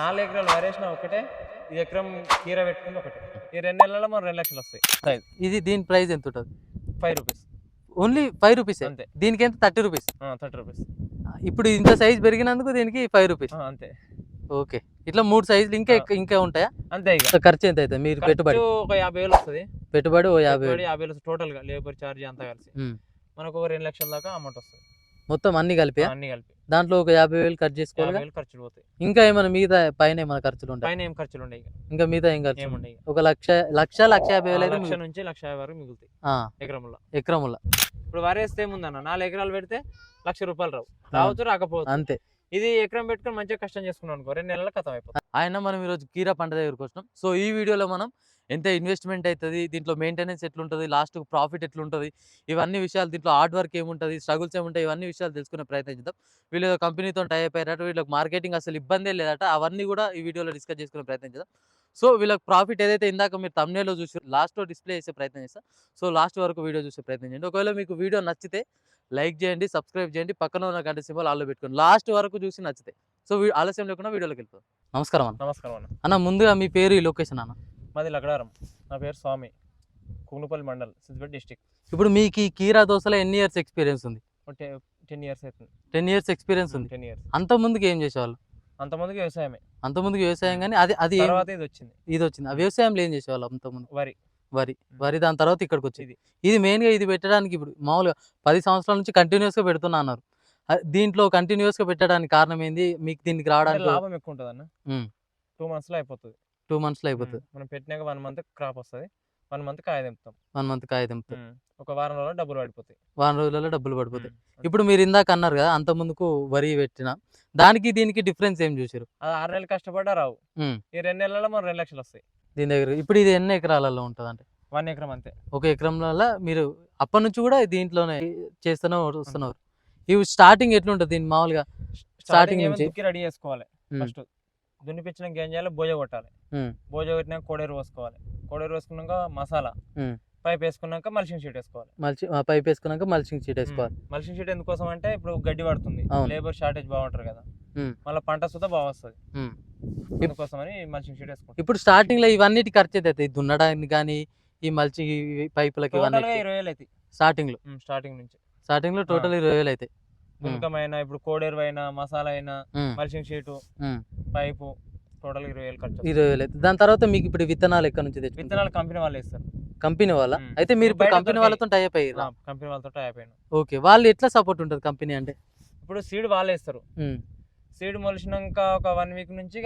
నాలుగు ఎకరాలు వరేసిన ఒకటే ఈ ఎకరం కీర పెట్టుకుంది ఒకటే. ఈ రెండు నెలల్లో మనం రెండు లక్షలు వస్తాయి. ఇది దీని ప్రైస్ ఎంత ఉంటుంది? Five rupees only five rupees అంతే. దీనికి ఎంత? థర్టీ రూపీస్ థర్టీ రూపీస్ ఇప్పుడు ఇంత సైజ్ పెరిగినందుకు దీనికి ఫైవ్ రూపీస్ అంతే. ఓకే ఇట్లా మూడు సైజులు ఇంకా ఇంకా ఉంటాయా? అంతే ఇక. ఖర్చు ఎంత అవుతుంది మీరు పెట్టుబడి? ఒక యాభై వేలు వస్తుంది. పెట్టుబడి ఓ యాభై వేలు. యాభై వేలు టోటల్గా లేబర్ ఛార్జ్ అంతా కలిసి. ఉమ్. మనకు ఒక రెండు లక్షల దాకా అమౌంట్ వస్తుంది. మొత్తం అన్ని కలిపి అన్ని కలిపి. దాంట్లో ఒక యాభై వేలు ఖర్చు చేసుకోవాలి వేలు ఖర్చులు పోతాయి. ఇంకా ఏమైనా మిగతా పైన ఏమైనా ఖర్చులు ఉంటాయి? పైన ఏం ఖర్చులు ఉండవు ఇక. మిగతా ఏం ఖర్చు ఇక. ఒక లక్ష లక్ష లక్ష యాభై వేలు లక్ష నుంచి లక్ష యాభై వరకు మిగులుతాయి. ఆ, ఎకరంలో ఎకరముల. ఇప్పుడు వరేస్తే ఏముందన్న? నాలుగు ఎకరాలు పెడితే లక్ష రూపాయలు రావు. రావచ్చు రాకపోవచ్చు. అంతే. ఇది ఎకరం పెట్టుకొని మంచిగా కష్టం చేసుకున్నాం అనుకో రెండు నెలల కథం అయిపోతుంది. ఆయన మనం ఈరోజు కీరా పంట దగ్గరకు వచ్చినాం. సో ఈ వీడియోలో మనం ఎంత ఇన్వెస్ట్మెంట్ అవుతుంది దీంట్లో మెయింటెనెన్స్ ఎట్లుంటుంది లాస్ట్ ప్రాఫిట్ ఎట్లుంటుంది ఇవన్నీ విషయాలు దీంట్లో హార్డ్ వర్క్ ఏముంటుంది స్ట్రగుల్స్ ఏముంటాయి ఇవన్నీ విషయాలు తెలుసుకునే ప్రయత్నం చేద్దాం. వీళ్ళు కంపెనీతో టై అయిపోయారట వీళ్ళకి మార్కెటింగ్ అసలు ఇబ్బందే లేదట అవన్నీ కూడా ఈ వీడియోలో డిస్కస్ చేసుకునే ప్రయత్నం చేద్దాం. సో వీళ్ళకి ప్రాఫిట్ ఏదైతే ఇందాక మీరు తమ్నేలో చూసి లాస్ట్లో డిస్ప్లే చేసే ప్రయత్నం చేస్తాం. సో లాస్ట్ వరకు వీడియో చూసే ప్రయత్నం చేయండి. ఒకవేళ మీకు వీడియో నచ్చితే లైక్ చేయండి సబ్స్క్రైబ్ చేయండి పక్కన ఉన్న గంట సింబల్ ఆల్లో పెట్టుకోండి. లాస్ట్ వరకు చూసి నచ్చితే. సో ఆలస్యం లేకుండా వీడియోలోకి వెళ్ళిపోతాం నమస్కారం అన్న. నమస్కారం అన్న. అన్న ముందుగా మీ పేరు ఈ లొకేషన్ అన్న? మాది లగడారం. నా పేరు స్వామి. కుగ్నుపల్లి మండల్ సిద్దిపేట డిస్టిక్. ఇప్పుడు మీకు ఈ కీరా దోశలో ఎన్ని ఇయర్స్ ఎక్స్పీరియన్స్ ఉంది? టెన్ ఇయర్స్ అవుతుంది. టెన్ ఇయర్స్ ఎక్స్పీరియన్స్ ఉంది. Ten years. అంత ముందుకు ఏం చేసేవాళ్ళు? అంతమందికి వ్యవసాయమే. అంత ముందుకు వ్యవసాయం కానీ అది అది తర్వాత ఇది వచ్చింది ఇది వచ్చింది. ఆ వ్యవసాయంలో ఏం చేసేవాళ్ళు అంత ముందు? వరి. వరి. వరి దాని తర్వాత ఇక్కడికి వచ్చింది ఇది. ఇది మెయిన్గా ఇది పెట్టడానికి ఇప్పుడు మామూలుగా పది సంవత్సరాల నుంచి కంటిన్యూస్గా పెడుతున్నా అన్నారు. దీంట్లో కంటిన్యూస్గా పెట్టడానికి కారణం ఏంది? మీకు దీనికి రావడానికి లాభం ఎక్కువ ఉంటుంది అన్న. టూ మంత్స్లో అయిపోతుంది. టూ మంత్స్లో అయిపోతుంది. మనం పెట్టినాక వన్ మంత్ క్రాప్ వస్తుంది. వన్ మంత్ కాయ తెంపుతాం. వన్ మంత్ కాయ తెంపుతుంది ఉమ్. ఒక వారం రోజుల్లో డబ్బులు పడిపోతాయి. వారం రోజులలో డబ్బులు పడిపోతాయి. ఇప్పుడు మీరు ఇందాక అన్నారు కదా అంత ముందుకు వరి పెట్టిన దానికి దీనికి డిఫరెన్స్ ఏం చూసారు అది ఆరు నెలలు కష్టపడ్డా రావు. ఈ రెండు నెలల్లో మనం రెండు లక్షలు వస్తాయి. దీని దగ్గర ఇప్పుడు ఇది ఎన్ని ఎకరాలలో ఉంటుంది అంటే వన్ ఎకరం అంతే. ఒక ఎకరంలో మీరు అప్పటి నుంచి కూడా దీంట్లోనే చేస్తూనే వస్తున్నారు. ఇవి స్టార్టింగ్ ఎట్లుంటుంది దీని మామూలుగా? స్టార్టింగ్ నుంచి? రెడీ చేసుకోవాలి. ఫస్ట్ దున్నిపించినాక ఏం చేయాలి? బోజ కొట్టాలి. బోజ కొట్టినాక కోడేరు పోసుకోవాలి. కోడేరు పోసుకున్నాక మసాలా. పైప్ వేసుకున్నాక మల్చింగ్ షీట్ వేసుకోవాలి. మల్చి పైప్ వేసుకున్నాక మల్చింగ్ షీట్ వేసుకోవాలి. మల్చింగ్ షీట్ ఎందుకోసం అంటే ఇప్పుడు గడ్డి పడుతుంది. లేబర్ షార్టేజ్ బాగుంటారు కదా. మళ్ళీ పంట సుతా బాగా వస్తుంది. ఉమ్. అందుకోసం అని మల్చింగ్ షీట్ వేసుకుంటాం. ఇప్పుడు స్టార్టింగ్లో ఇవన్నిటి ఖర్చు అవుతాయి దున్నడానికి కానీ ఈ మల్చి ఈ పైపులకి ఇవన్నీ ఇరవై వేలు అవుతాయి స్టార్టింగ్లో. స్టార్టింగ్ నుంచి. స్టార్టింగ్లో టోటల్ ఇరవై వేలు అవుతాయి గుణకమైన ఇప్పుడు కోడేరు అయినా మసాలా అయినా ఉమ్. Mulching sheet. పైపు టోటల్ ఇరవై వేలు ఖర్చు. ఇరవై వేలు అవుతాయి దాని తర్వాత మీకు ఇప్పుడు విత్తనాలు ఎక్కడ నుంచి తెచ్చుకుంటారు? విత్తనాలు కంపెనీ వాళ్ళు ఇస్తారు కంపెనీ వాళ్ళ. అయితే మీరు ఇప్పుడు కంపెనీ. వాళ్ళతో టైప్ అయ్యారు కంపెనీ వాళ్ళతో అయిపోయాను ఓకే. వాళ్ళు ఎట్లా సపోర్ట్ ఉంటుంది కంపెనీ అంటే? ఇప్పుడు సీడ్ వాళ్ళే ఇస్తారు. సీడ్ మొలిచినాక ఒక వన్ వీక్ నుంచి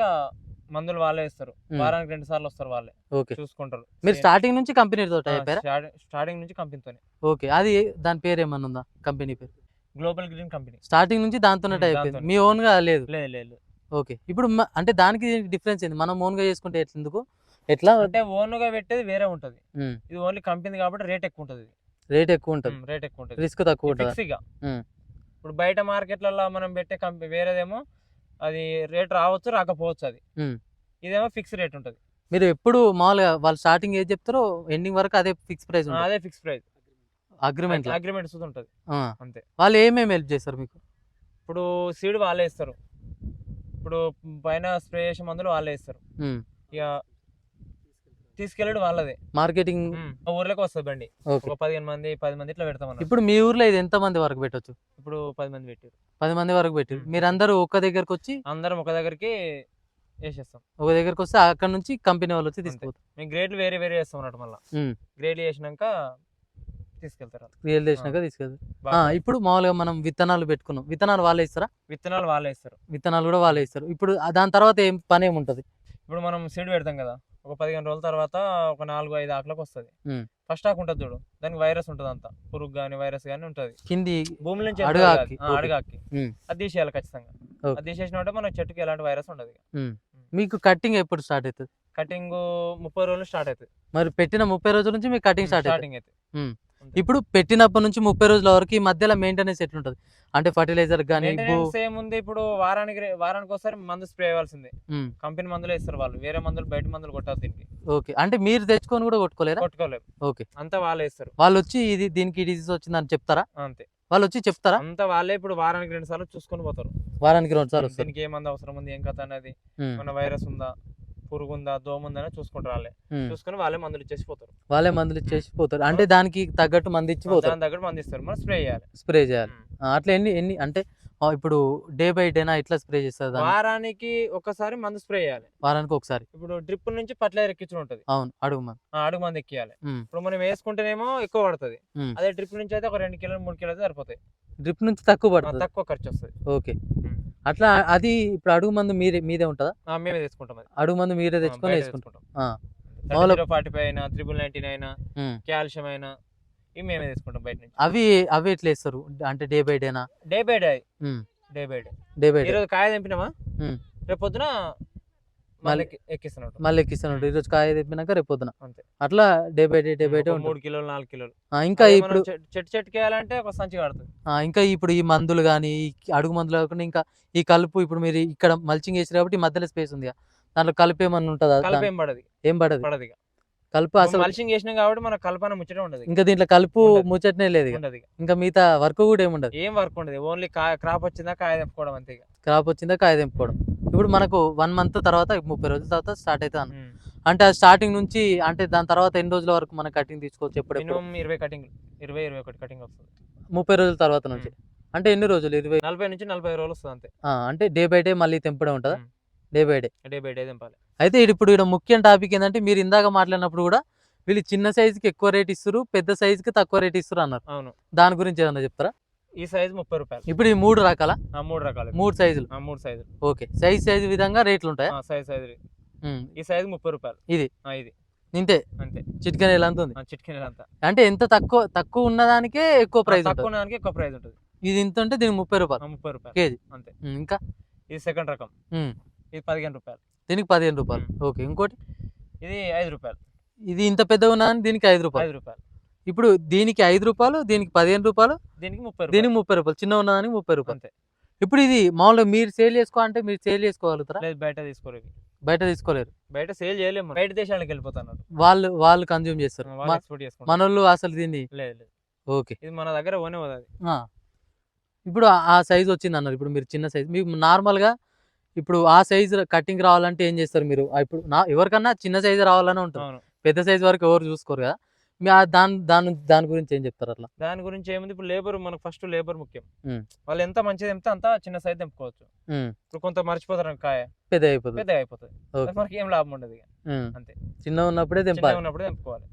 మందులు వాళ్ళే ఇస్తారు. వారానికి రెండు సార్లు వస్తారు వాళ్ళే. ఓకే. చూసుకుంటారు. మీరు స్టార్టింగ్ నుంచి కంపెనీతో టైప్ అయ్యారా? స్టార్టింగ్ నుంచి కంపెనీతోనే. ఓకే. అది దాని పేరు ఏమన్నా ఉందా? కంపెనీ పేరు. Global green company. స్టార్టింగ్ నుంచి దాంతోనే. అయింది మీ ఓన్గా లేదు. లేదు లేదు. ఓకే. ఇప్పుడు అంటే దానికి డిఫరెన్స్ ఏంది? మనం ఓన్గా చేసుకుంటే ఎందుకు ఎట్లా? అంటే ఓన్గా పెట్టేది వేరే ఉంటది. ఇది ఓన్లీ కంపెనీ కాబట్టి రేట్ ఎక్కువ ఉంటది. రేట్ ఎక్కువ ఉంటుంది. రేట్ ఎక్కువ ఉంటది. రిస్క్ తక్కువ ఉంటుంది. ఇప్పుడు బయట మార్కెట్లలో మనం పెట్టే కంపెనీ వేరేదేమో అది రేట్ రావచ్చు రాకపోవచ్చు అది. ఇదేమో ఫిక్స్ రేట్ ఉంటది. మీరు ఎప్పుడు మామూలుగా వాళ్ళు స్టార్టింగ్ ఏది చెప్తారో ఎండింగ్ వరకు అదే ఫిక్స్ ప్రైస్ అదే ఫిక్స్ ప్రైస్ అగ్రిమెంట్ అగ్రిమెంట్ ఉంటది. అంతే. వాళ్ళు ఏమేమి హెల్ప్ చేస్తారు మీకు? ఇప్పుడు సీడ్ వాళ్ళే ఇస్తారు. ఇప్పుడు పైన స్ప్రే చేసే మందులు వాళ్ళే ఇస్తారు. ఇక తీసుకెళ్ళడు వాళ్ళదే. మార్కెటింగ్ ఊర్లోకి వస్తుంది బండి. ఒక పదిహేను మంది పది మంది ఇట్లా పెడతాం. ఇప్పుడు మీ ఊర్లో ఇది ఎంత మంది వరకు పెట్టొచ్చు? ఇప్పుడు పది మంది పెట్టారు పది మంది వరకు పెట్టారు. మీరందరూ ఒక్క దగ్గరకు వచ్చి అందరం ఒక దగ్గరికి వేసేస్తాం. ఒక దగ్గరకు వస్తే అక్కడ నుంచి కంపెనీ వాళ్ళు వచ్చి. తీసుకుపోతారు. మేము గ్రేడ్లు వేరే వేరే వేస్తాం అన్నట్టు మళ్ళీ. గ్రేడ్లు చేసినాక తీసుకెళ్తారు. రియల్ చేసినాక తీసుకెళ్తారు. ఇప్పుడు మామూలుగా మనం విత్తనాలు పెట్టుకున్నాం. విత్తనాలు వాళ్ళే ఇస్తారా? విత్తనాలు వాళ్ళే ఇస్తారు. విత్తనాలు కూడా వాళ్ళే ఇస్తారు. ఇప్పుడు దాని తర్వాత ఏం పని ఏముంటది ఇప్పుడు మనం సీడ్ పెడతాం కదా ఒక పదిహేను రోజుల తర్వాత ఒక నాలుగు ఐదు ఆకులకు వస్తుంది. ఫస్ట్ ఆకు ఉంటుంది చూడు దానికి వైరస్ ఉంటుంది అంతా. పురుగు కానీ వైరస్ కానీ ఉంటుంది. కింది భూమి నుంచి అడుగు వెళ్తుంది ఆకి, అది. తీసేయాలి ఖచ్చితంగా. అది తీసేసినట్టే మన చెట్టుకి ఎలాంటి వైరస్ ఉండదు మీకు కటింగ్ ఎప్పుడు స్టార్ట్ అవుతుంది? కటింగ్ ముప్పై రోజులు స్టార్ట్ అవుతుంది. మరి పెట్టిన ముప్పై రోజుల నుంచి మీకు కటింగ్ స్టార్ట్ స్టార్టింగ్ అయితే. ఇప్పుడు పెట్టినప్పటి నుంచి ముప్పై రోజుల వరకు ఈ మధ్యలో మెయింటెనెన్స్ ఎట్లుంటది? అంటే ఫర్టిలైజర్ కానీ ఏముంది ఇప్పుడు వారానికి వారానికి ఒకసారి మందు స్ప్రే చేయాల్సిందే. కంపెనీ మందులు ఇస్తారు వాళ్ళు. వేరే మందులు బయట మందులు కొట్టాలి దీనికి. ఓకే. అంటే మీరు తెచ్చుకొని కూడా కొట్టుకోలేరా? కొట్టుకోలేము ఓకే. అంతా వాళ్ళే ఇస్తారు. వాళ్ళు వచ్చి ఇది దీనికి డిసీజ్ వచ్చిందని చెప్తారా? అంతే. వాళ్ళు వచ్చి చెప్తారా? అంతా వాళ్ళే ఇప్పుడు వారానికి రెండు సార్లు చూసుకొని పోతారు. వారానికి రెండు సార్లు వస్తారు. దీనికి ఏ మంది అవసరం ఉంది? ఏం కథ అనేది? మన వైరస్ ఉందా? పురుగు ఉందా దోమ ఉందా వాళ్ళే ఉమ్. చూసుకొని వాళ్ళే మందులు ఇచ్చేసి పోతారు. వాళ్ళే మందులు ఇచ్చేసి పోతారు. అంటే దానికి తగ్గట్టు మంది ఇచ్చి పోతారు. దాని దగ్గర మంది ఇస్తారు. మనం స్ప్రే చేయాలి. స్ప్రే చేయాలి. అట్లా ఎన్ని ఎన్ని అంటే ఇప్పుడు డే బై డేనా ఇట్లా స్ప్రే చేస్తారు వారానికి ఒకసారి మందు స్ప్రే చేయాలి. వారానికి ఒకసారి? ఇప్పుడు డ్రిప్ నుంచి పట్ల ఎక్కించుని ఉంటది. అవును అడుగు మంది ఆ అడుగు మంది ఎక్కియాలి. ఇప్పుడు మనం వేసుకుంటేనేమో ఎక్కువ పడుతుంది. అదే డ్రిప్ నుంచి అయితే ఒక రెండు కిలోలు మూడు కిలోలు సరిపోతాయి. డ్రిప్ నుంచి తక్కువ పడుతుంది. తక్కువ ఖర్చు వస్తుంది. ఓకే. అట్లా అది ఇప్పుడు అడుగు మందు మీరే మీదే ఉంటుందా? మేమే అది. అడుగు మందు మీరే తెచ్చుకొని వేసుకుంటాం. మామూలు- ఫార్టీ ఫైవ్ అయినా త్రిబుల్ నైన్టీన్ అయినా. కాల్షియం అయినా ఇవి మేమే తీసుకుంటాం బయట నుంచి. అవి అవి ఎట్లా వేస్తారు? అంటే day by డేనా? Day by day. Day by day. Day by day. ఈరోజు కాయ తెంపినామా. రేపు పొద్దున మళ్ళీ- ఎక్కిస్తున్నాడు మళ్ళీ ఎక్కిస్తాను ఈరోజు కాయ తెప్పినాక రేపు పొద్దున. అంతే. అట్లా day by day day by day మూడు కిలోలు నాలుగు కిలోలు. ఇంకా ఇప్పుడు చెట్టు చెట్టుకి వేయాలంటే ఒక సంచి కడుతుంది. ఆ, ఇంకా ఇప్పుడు ఈ మందులు కానీ అడుగు మందులు కాకుండా ఇంకా ఈ కలుపు ఇప్పుడు మీరు ఇక్కడ మల్చింగ్ వేసారు కాబట్టి మధ్యలో స్పేస్ ఉంది. దాంట్లో కలుపు ఏమన్నా ఉంటుందా? కలప ఏం పడది ఏం పడదు. పడదు కలుపు అసలు మల్చింగ్ చేసినాం కాబట్టి మన కల్పన ముచ్చట ఉండదు ఇంకా. దీంట్లో కలుపు. ముచ్చటనే లేదు ఇక. మిగతా వర్క్ కూడా ఏముండదు ఏం వర్క్ ఉండదు. ఓన్లీ కాయ క్రాప్ వచ్చిందా కాయ తెంపుకోవడం అంతే క్రాప్ వచ్చిందా కాయ తెంపుకోవడం. ఇప్పుడు మనకు వన్ మంత్ తర్వాత ముప్పై రోజుల తర్వాత స్టార్ట్. ఉమ్. అంటే ఆ స్టార్టింగ్ నుంచి అంటే దాని తర్వాత ఎన్ని రోజుల వరకు మనం కటింగ్ తీసుకోవచ్చు ఎప్పుడు ఇరవై కటింగ్ ఇరవై ఇరవై ఒకటి కటింగ్ వస్తుంది. ముప్పై రోజుల తర్వాత నుంచి. అంటే ఎన్ని రోజులు? ఇరవై నలభై నుంచి నలభై రోజులు వస్తుంది అంతే. అంటే డే బై డే మళ్ళీ తెంపడం ఉంటుందా. Day by day day by day తెంపాలి. అయితే ఇది ఇప్పుడు ఇక్కడ ముఖ్యం టాపిక్ ఏంటంటే మీరు ఇందాక మాట్లాడినప్పుడు కూడా వీళ్ళు చిన్న సైజుకి ఎక్కువ రేట్ ఇస్తారు పెద్ద సైజుకి తక్కువ రేట్ ఇస్తారు అన్నారు. అవును. దాని గురించి ఏమన్నా చెప్తారా? ఈ సైజ్ ముప్పై రూపాయలు. ఇప్పుడు ఈ మూడు రకాల? ఆ, మూడు రకాలు. మూడు సైజులు ఆ, మూడు సైజులు ఓకే. సైజ్ సైజు విధంగా రేట్లు ఉంటాయా? సైజ్ సైజ్ ఈ సైజ్ ముప్పై రూపాయలు. ఇది? ఇది. ఇంతే? అంతే. చిటికెన్ ఎలా ఉంది? చిటికెన అంతా. అంటే ఎంత తక్కువ తక్కువ ఉన్నదానికే ఎక్కువ ప్రైస్ తక్కువ ఉంటుంది? దానికి ఎక్కువ ప్రైస్ ఉంటుంది. ఇది ఇంత ఉంటే దీనికి ముప్పై రూపాయలు. ముప్పై రూపాయలు. కేజీ. అంతే. ఇంకా? ఇది సెకండ్ రకం. ఇది పదిహేను రూపాయలు. దీనికి పదిహేను రూపాయలు. ఓకే. ఇంకోటి? ఇది ఐదు రూపాయలు. ఇది ఇంత పెద్దగా ఉన్నదానికి దీనికి ఐదు రూపాయలు. ఐదు రూపాయలు. ఇప్పుడు దీనికి ఐదు రూపాయలు దీనికి పదిహేను రూపాయలు దీనికి ముప్పై దీనికి ముప్పై రూపాయలు చిన్న ఉన్నదానికి ముప్పై రూపాయలు. అంతే. ఇప్పుడు ఇది మామూలుగా మీరు సేల్ చేసుకో అంటే మీరు సేల్ చేసుకోగలుగుతారా? లేదు బయట తీసుకోరు ఇవి బయట తీసుకోలేరు. బయట సేల్ చేయలేము మనం. బయట దేశాలకు వెళ్ళిపోతున్నారు. వాళ్ళు వాళ్ళు కన్జ్యూమ్ చేస్తారు. వాళ్ళు మ- ఎక్స్పోర్ట్ చేసుకుంటారు. మనోళ్ళు అసలు దీన్ని లేదు లేదు. ఓకే. ఇది మన దగ్గర ఓనే పోతుంది ఆ. ఇప్పుడు ఆ- సైజ్ వచ్చింది అన్నారు. ఇప్పుడు మీరు చిన్న సైజ్ మీకు నార్మల్గా ఇప్పుడు ఆ సైజ్ కటింగ్ రావాలంటే ఏం చేస్తారు మీరు? ఇప్పుడు నా ఎవరికన్నా చిన్న సైజ్ రావాలని ఉంటుంది. అవును. పెద్ద సైజ్ వరకు ఎవరు చూసుకోరు కదా. దాని దాని దాని గురించి ఏం చెప్తారు అట్లా? దాని గురించి ఏముంది? ఇప్పుడు లేబర్ మనకు ఫస్ట్ లేబర్ ముఖ్యం. వాళ్ళు ఎంత మంచిది తెంపితే అంత చిన్న సైజ్ తెంపుకోవచ్చు. ఇప్పుడు కొంత మర్చిపోతారు కాయ. పెద్ద అయిపోతుంది. పెద్ద అయిపోతుంది. మనకి ఏం లాభం ఉండదు అంతే. చిన్న ఉన్నప్పుడే తెంపాలి. ఉన్నప్పుడు తెంపుకోవాలి.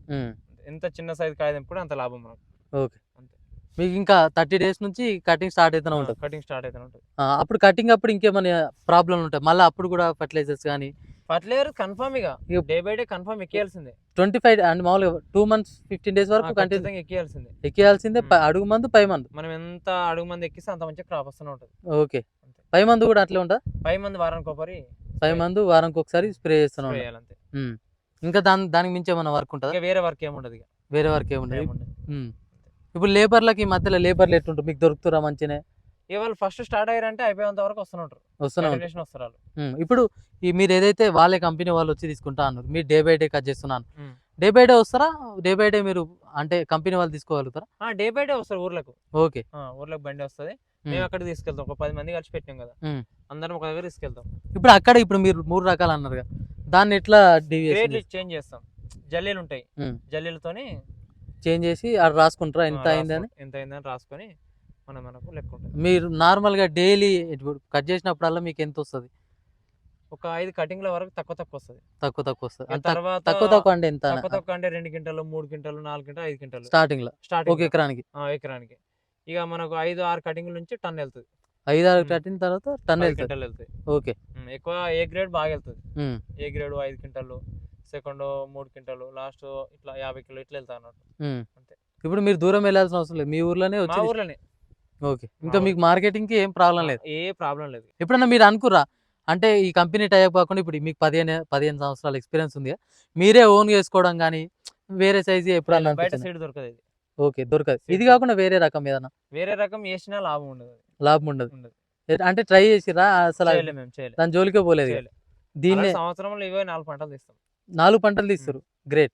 ఎంత చిన్న సైజ్ కాయ తెంపుకుంటే అంత లాభం మనకు. ఓకే. అంతే. మీకు ఇంకా థర్టీ డేస్ నుంచి కటింగ్ స్టార్ట్ అవుతూనే ఉంటుంది. కటింగ్ స్టార్ట్ అయితే ఉంటుంది. అప్పుడు కటింగ్ అప్పుడు ఇంకేమైనా ప్రాబ్లం ఉంటాయి మళ్ళీ అప్పుడు కూడా ఫర్టిలైజర్స్ కానీ ఫర్టిలైజర్ కన్ఫర్మ్ ఇక. డే బై డే కన్ఫర్మ్ ఎక్కియాల్సిందే. ట్వంటీ ఫైవ్ అండ్ మామూలుగా టూ మంత్స్ ఫిఫ్టీన్ డేస్ వరకు కంటిన్యూ ఎక్కియాల్సిందే. ఎక్కేయాల్సిందే అడుగు మందు పై మందు. మనం ఎంత అడుగు మంది ఎక్కిస్తే అంత మంచిగా క్రాప్ వస్తూనే ఉంటుంది. ఓకే. పై మందు కూడా అట్లే ఉంటుందా పై మంది వారానికి ఒకరి పై మందు వారానికి ఒకసారి స్ప్రే చేస్తూనే ఉంటాం చేయాలంతే. ఉమ్. ఇంకా దాని దానికి మించి ఏమైనా వర్క్ ఉంటుందా? వేరే వర్క్ ఏముండదు వేరే వర్క్ ఏముండదు. ఇప్పుడు లేబర్లకి ఈ మధ్యలో లేబర్లు ఎట్లుంటారు? మీకు దొరుకుతురా మంచినే ఇక వాళ్ళు ఫస్ట్ స్టార్ట్ అయ్యారంటే అయిపోయేంత వరకు వస్తూనే ఉంటారు. వస్తూనే ఉంటారు. Continuation వస్తారు వాళ్ళు ఉమ్. ఇప్పుడు ఈ మీరు ఏదైతే వాళ్ళే కంపెనీ వాళ్ళు వచ్చి తీసుకుంటా అన్నారు మీరు డే బై డే కట్ చేస్తున్నాను. డే బై డే వస్తారా? డే బై డే మీరు అంటే కంపెనీ వాళ్ళు తీసుకోగలుగుతారా? డే బై డే వస్తారు ఊర్లకు. ఓకే. ఊర్లకు బండి వస్తుంది. మేము అక్కడికి తీసుకెళ్తాం. ఒక పది మంది కలిసి పెట్టాం కదా. అందరం ఒక దగ్గర తీసుకెళ్తాం. ఇప్పుడు అక్కడ ఇప్పుడు మీరు మూడు రకాలు అన్నారు కదా. దాన్ని ఎట్లా చేంజ్ చేస్తాం. జల్లీలు ఉంటాయి. జల్లీలతోని చేంజ్ చేసి అది రాసుకుంటారా? ఎంత అయిందని? ఎంత అయిందని రాసుకొని మనం మనకు లెక్క ఉంటుంది. మీరు నార్మల్గా డైలీ ఇప్పుడు కట్ చేసినప్పుడల్లా మీకు ఎంత వస్తుంది? ఒక ఐదు కటింగ్ల వరకు తక్కువ తక్కువ వస్తుంది. తక్కువ తక్కువ వస్తుంది. తర్వాత తక్కువ తక్కువ అంటే ఎంత? తక్కువ తక్కువ అంటే రెండు క్వింటాలు మూడు క్వింటాలు నాలుగు క్వింటాలు ఐదు క్వింటాలు స్టార్టింగ్లో ఒక స్టార్టింగ్ ఎకరానికి ఎకరానికి. ఇక మనకు ఐదు ఆరు కటింగ్ల నుంచి టన్ వెళ్తుంది. ఐదు ఆరు. కట్టిన తర్వాత టన్ క్వింటాలు వెళ్తాయి ఓకే. ఎక్కువ ఏ గ్రేడ్ బాగా వెళ్తుంది? ఏ గ్రేడ్ ఐదు క్వింటాలు సెకండ్ మూడు క్వింటాలు లాస్ట్ ఇట్లా యాభై కిలో ఇట్లా వెళ్తా అన్నట్టు. అంతే. ఇప్పుడు మీరు దూరం వెళ్ళాల్సిన అవసరం లేదు. మీ ఊర్లోనే మా వచ్చి ఊర్లోనే. ఓకే. ఇంకా మీకు మార్కెటింగ్కి ఏం ప్రాబ్లం లేదు? ఏ ప్రాబ్లం లేదు. ఎప్పుడన్నా మీరు అనుకురా అంటే ఈ కంపెనీ టైప్ కాకుండా ఇప్పుడు మీకు పదిహేను పదిహేను సంవత్సరాల ఎక్స్పీరియన్స్ ఉంది మీరే ఓన్ చేసుకోవడం కానీ వేరే సైజ్ ఎప్పుడన్నా బయట అనిపించిందా? సీడ్ దొరకదు ఇది. ఓకే దొరకదు. ఇది కాకుండా వేరే రకం ఏదైనా వేరే రకం వేసినా లాభం ఉండదు. లాభం ఉండదు. అంటే ట్రై చేసిరా అసలు చేయలే మేము చేయలే. దాని జోలికే పోలేదు. దీన్నే సంవత్సరంలో ఇవే నాలుగు పంటలు తీస్తాం. నాలుగు పంటలు తీస్తారు గ్రేట్.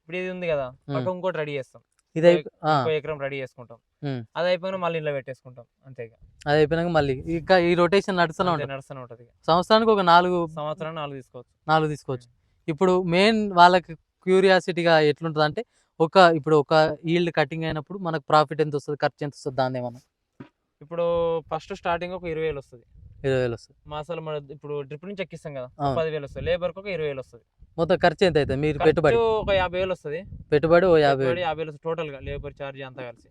ఇప్పుడు ఇది ఉంది కదా ఇంకోటి రెడీ చేస్తాం. ఇది ఎకరం రెడీ చేసుకుంటాం. అది అయిపోయినా మళ్ళీ ఇంట్లో పెట్టేసుకుంటాం అంతే అది అయిపోయినాక మళ్ళీ. ఇంకా ఈ రొటేషన్ నడుస్తూనే ఉంటుంది. నడుస్తూనే ఉంటుంది సంవత్సరానికి ఒక నాలుగు సంవత్సరం నాలుగు తీసుకోవచ్చు. నాలుగు తీసుకోవచ్చు. ఇప్పుడు మెయిన్ వాళ్ళకి క్యూరియాసిటీగా ఎట్లుంటుంది అంటే ఒక ఇప్పుడు ఒక ఈల్డ్ కటింగ్ అయినప్పుడు మనకు ప్రాఫిట్ ఎంత వస్తుంది ఖర్చు ఎంత వస్తుంది దాని ఏమన్నా? ఇప్పుడు ఫస్ట్ స్టార్టింగ్ ఒక ఇరవై వేలు వస్తుంది. ఇరవై వేలు వస్తుంది. మాసాలు మన ఇప్పుడు డ్రిప్ నుంచి ఎక్కిస్తాం కదా. పదివేలు వస్తుంది. లేబర్ ఒక ఇరవై వేలు వస్తుంది. మొత్తం ఖర్చు ఎంత అవుతుంది మీరు పెట్టుబడి? ఒక యాభై వేలు వస్తుంది. పెట్టుబడి ఓ యాభై యాభై వేలు టోటల్గా. లేబర్ ఛార్జ్ అంతా కలిసి.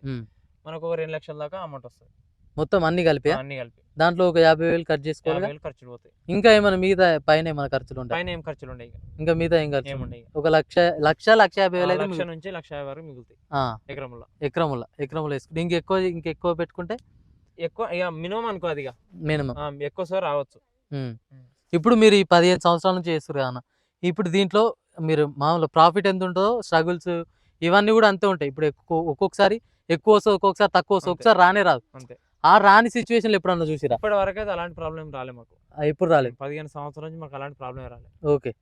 మనకు ఒక రెండు లక్షల దాకా అమౌంట్ వస్తుంది. మొత్తం అన్ని కలిపి? అన్ని కలిపి. దాంట్లో ఒక యాభై వేలు ఖర్చు చేసుకోవాలి వేలు ఖర్చులు పోతాయి. ఇంకా ఏమైనా మిగతా పైన ఏమైనా ఖర్చులు ఉంటాయి? పైన ఏం ఖర్చులు ఉండవు ఇక. మిగతా ఏం ఖర్చు. ఒక లక్ష లక్ష లక్ష యాభై వేలు లక్ష నుంచి లక్ష యాభై వరకు మిగులుతాయి. ఆ, ఎకరంలో ఎకరముల ఎకరముల వేసుకుంటే ఇంకెక్కువ ఇంకెక్కువ పెట్టుకుంటే? ఎక్కువ ఇక మినిమం అనుకో అది మినిమం. ఎక్కువ సార్ రావచ్చు. ఇప్పుడు మీరు ఈ పదిహేను సంవత్సరాల నుంచి చేస్తారు అన్న. ఇప్పుడు దీంట్లో మీరు మామూలు ప్రాఫిట్ ఎంత ఉంటుందో స్ట్రగుల్స్ ఇవన్నీ కూడా అంతే ఉంటాయి. ఇప్పుడు ఒక్కొక్కసారి ఎక్కువ వస్తుంది ఒక్కొక్కసారి తక్కువ వస్తుంది అంతే. ఒకసారి రానే రాదు. అంతే. ఆ రాని సిచ్యువేషన్లు ఎప్పుడన్నా చూసిరా? ఇప్పటి వరకు అయితే అలాంటి ప్రాబ్లం రాలే మాకు. ఆ, ఇప్పుడు రాలేదు? పదిహేను సంవత్సరాల నుంచి మాకు అలాంటి ప్రాబ్లం రాలే. ఓకే.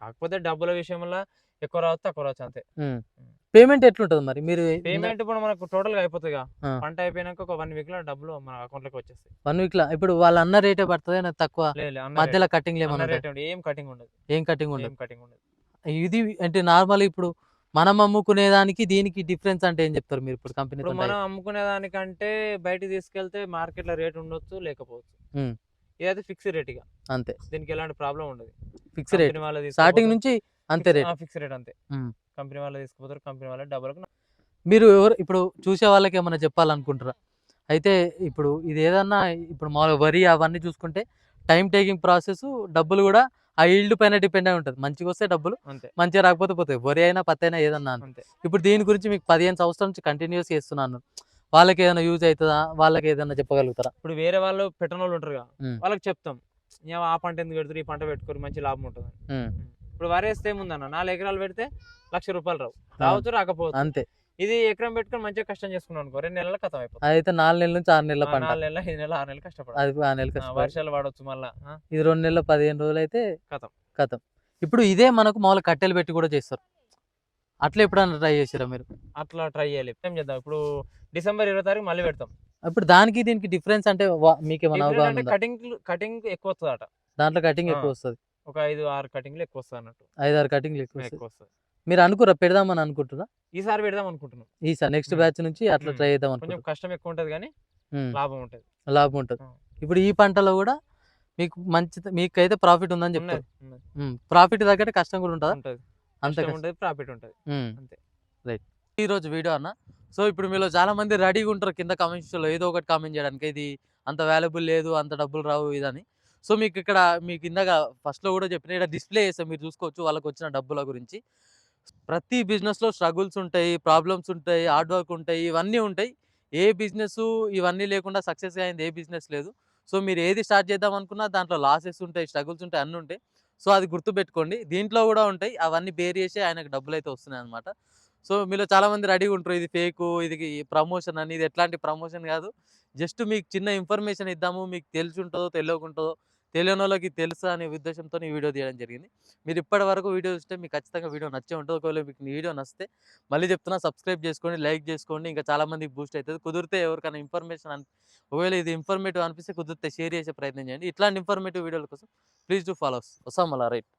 కాకపోతే డబ్బుల విషయంలో ఎక్కువ రావచ్చు తక్కువ రావచ్చు అంతే. పేమెంట్ ఎట్లుంటది మరి? మీరు పేమెంట్ ఇప్పుడు మనకు టోటల్గా అయిపోతుంది. పంట అయిపోయినాక ఒక వన్ వీక్లో డబ్బులు మన అకౌంట్లోకి వచ్చేస్తాయి. వన్ వీక్లో? ఇప్పుడు వాళ్ళ అన్న రేటే పడుతుంది తక్కువ? మధ్యలో కటింగ్. ఏం కటింగ్ ఉండదు. ఏం కటింగ్ ఉండదు? ఏం కటింగ్ ఉండదు. ఇది అంటే నార్మల్ ఇప్పుడు మనం అమ్ముకునే దానికి దీనికి డిఫరెన్స్ అంటే ఏం చెప్తారు మీరు ఇప్పుడు కంపెనీ మనం అమ్ముకునే దానికంటే బయట తీసుకెళ్తే మార్కెట్లో రేట్ ఉండొచ్చు లేకపోవచ్చు. ఇదైతే ఫిక్స్ రేట్ ఇక అంతే. దీనికి ఎలాంటి ప్రాబ్లం ఉండదు. Fix rate. స్టార్టింగ్ నుంచి అంతే రేట్. ఫిక్స్ రేట్ అంతే. కంపెనీ వాళ్ళు తీసుకుపోతారు కంపెనీ వాళ్ళ డబ్బులకు మీరు ఎవరు ఇప్పుడు చూసే వాళ్ళకి ఏమైనా చెప్పాలనుకుంటారా అయితే ఇప్పుడు ఇది ఏదన్నా ఇప్పుడు మామూలుగా వరి అవన్నీ చూసుకుంటే టైం టేకింగ్ ప్రాసెస్ డబ్బులు కూడా ఆ ఈల్డ్ పైన డిపెండ్ అయి ఉంటుంది. మంచిగా వస్తే డబ్బులు అంతే. మంచిగా రాకపోతే పోతాయి. వరి అయినా పత్తి అయినా ఏదన్నా ఇప్పుడు దీని గురించి మీకు పదిహేను సంవత్సరాల నుంచి కంటిన్యూస్ చేస్తున్నాను వాళ్ళకి ఏదైనా యూజ్ అవుతుందా? వాళ్ళకి ఏదైనా చెప్పగలుగుతారా? ఇప్పుడు వేరే వాళ్ళు పెట్టిన వాళ్ళు ఉంటారు. వాళ్ళకి చెప్తాం. "ఏం ఆ పంట ఎందుకు పెడతారు ఈ పంట పెట్టుకోరు మంచి లాభం ఉంటుంది. ఇప్పుడు వరేస్తే ఏముందన్న? నాలుగు ఎకరాలు పెడితే లక్ష రూపాయలు రావు. రావచ్చు రాకపోవచ్చు. అంతే. ఇది ఎకరం పెట్టుకొని మంచిగా కష్టం చేసుకున్నాం అనుకో రెండు నెలల కథం అయిపోతుంది. అదైతే నాలుగు నెలల నుంచి ఆరు నెలల పంట. నాలుగు నెలల ఐదు నెలల ఆరు నెలలు కష్టపడాలి. అది ఆ నెలలు వర్షాలు పడవచ్చు మళ్ళా ఆ, ఇది రెండు నెలల పదిహేను రోజులు అయితే కథం కథం ఇప్పుడు ఇదే మనకు మామూలు కట్టెలు పెట్టి కూడా చేస్తారు. అట్లా ఎప్పుడన్నా ట్రై చేసారా మీరు? అట్లా ట్రై చేయాలి ఏం చేద్దాం? ఇప్పుడు డిసెంబర్ ఇరవై తారీఖు మళ్ళీ పెడతాం. ఇప్పుడు దానికి దీనికి డిఫరెన్స్ అంటే వా- మీకు ఏమైనా అవగాహన ఉందా? కటింగ్ కటింగ్ ఎక్కువ వస్తుంది అట దాంట్లో కటింగ్ ఎక్కువ. వస్తుంది. ఒక ఐదు ఆరు కటింగ్లు ఎక్కువ వస్తుంది అన్నట్టు ఐదారు కటింగ్ ఎక్కువ వస్తుంది. ఎక్కువ వస్తుంది. మీరు అనుకురా పెడదామని అనుకుంటున్నా ఈసారి పెడదాం అనుకుంటున్నాం. ఈసారి నెక్స్ట్. బ్యాచ్ నుంచి అట్లా. ట్రై చేద్దాం కొంచెం అనుకుంటున్నా కష్టం ఎక్కువ ఉంటది కానీ ఉమ్. లాభం ఉంటది. లాభం ఉంటుంది. ఆ. ఇప్పుడు ఈ పంటలో కూడా మీకు మంచి మీకైతే ప్రాఫిట్ ఉందని చెప్తారు. ఉన్నది ఉన్నది. ప్రాఫిట్ తగ్గట్టు కష్టం కూడా ఉంటుందా? ఉంటది. అంతే కష్టం ఉంటది ప్రాఫిట్ ఉంటది. అంతే. రైట్. ఈ రోజు వీడియో అన్న. సో ఇప్పుడు మీలో చాలా మంది రెడీగా ఉంటారు కింద కామెంట్స్లో. ఏదో ఒకటి కామెంట్ చేయడానికి. ఇది అంత వాల్యుబుల్ లేదు అంత డబ్బులు రావు ఇదని. సో మీకు ఇక్కడ మీకు ఇందాక ఫస్ట్లో కూడా చెప్పిన ఇక్కడ డిస్ప్లే చేస్తాం మీరు చూసుకోవచ్చు. వాళ్ళకి వచ్చిన డబ్బుల గురించి. ప్రతి బిజినెస్లో స్ట్రగుల్స్ ఉంటాయి ప్రాబ్లమ్స్ ఉంటాయి హార్డ్ వర్క్ ఉంటాయి ఇవన్నీ ఉంటాయి. ఏ బిజినెస్ ఇవన్నీ లేకుండా సక్సెస్ అయింది ఏ బిజినెస్ లేదు. సో మీరు ఏది స్టార్ట్ చేద్దాం అనుకున్నా దాంట్లో లాసెస్ ఉంటాయి స్ట్రగుల్స్ ఉంటాయి అన్నీ ఉంటాయి. సో అది గుర్తుపెట్టుకోండి. దీంట్లో కూడా ఉంటాయి. అవన్నీ బేర్ చేసి ఆయనకు డబ్బులు అయితే వస్తున్నాయి అనమాట సో మీలో చాలామంది రెడీగా ఉంటారు. ఇది ఫేకు ఇది ప్రమోషన్ అని. ఇది ఎట్లాంటి ప్రమోషన్ కాదు. జస్ట్ మీకు చిన్న ఇన్ఫర్మేషన్ ఇద్దాము. మీకు తెలిసి ఉంటుందో తెలియకుంటుందో తెలియని వాళ్ళకి తెలుసా అనే ఉద్దేశంతో ఈ వీడియో తీయడం జరిగింది. మీరు ఇప్పటి వరకు వీడియో చూస్తే మీకు ఖచ్చితంగా వీడియో నచ్చే ఉంటుంది. ఒకవేళ మీకు వీడియో నచ్చితే మళ్ళీ చెప్తున్నా సబ్స్క్రైబ్ చేసుకోండి లైక్ చేసుకోండి. ఇంకా చాలామందికి బూస్ట్ అవుతుంది కుదిరితే ఎవరికైనా ఇన్ఫర్మేషన్ అని ఒకవేళ ఇది ఇన్ఫర్మేటివ్ అనిపిస్తే కుదిరితే షేర్ చేసే ప్రయత్నం చేయండి. ఇట్లాంటి ఇన్ఫర్మేటివ్ వీడియోల కోసం ప్లీజ్ డూ ఫాలోస్ వస్తాం అలా రైట్.